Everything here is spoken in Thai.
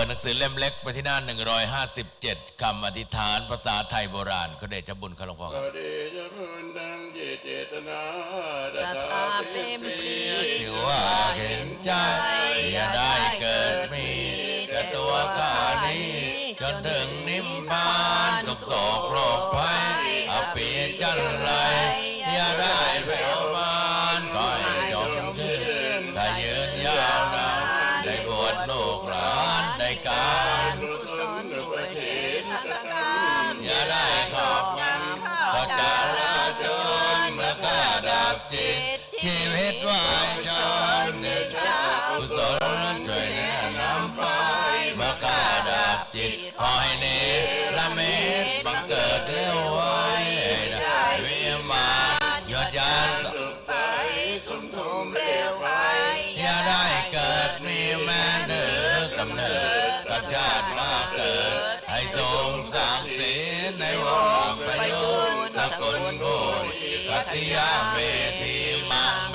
ิดหนังสือเล่มเล็กไปที่หน้า 157 คำอธิษฐานภาษาไทยโบราณเขาเดชบุญครับหลวงพ่อครับเดชบุญดังจิตเจตนาจะตาเต็มปรีถือว่าเห็นใจอย่าได้เกิดมีแต่ตัวข้านี้จนถึงนิมพานทุกโศกโรคภัยอปีจันไรอย่าได้แผ่วมานคอยจงชื่นถ้ายืนยาวนานได้บวชลูกหลาน การกุศลอุปเทศกรรมอย่าได้ขอบงำประจะลาจนเมื่อข้าดับจิต ชีวิตวายชนเดชะกุศลช่วยแนะนำไปเมื่อข้าดับจิตคอยเนรมิตบังเกิดเร็ว ติยาเมทีมังม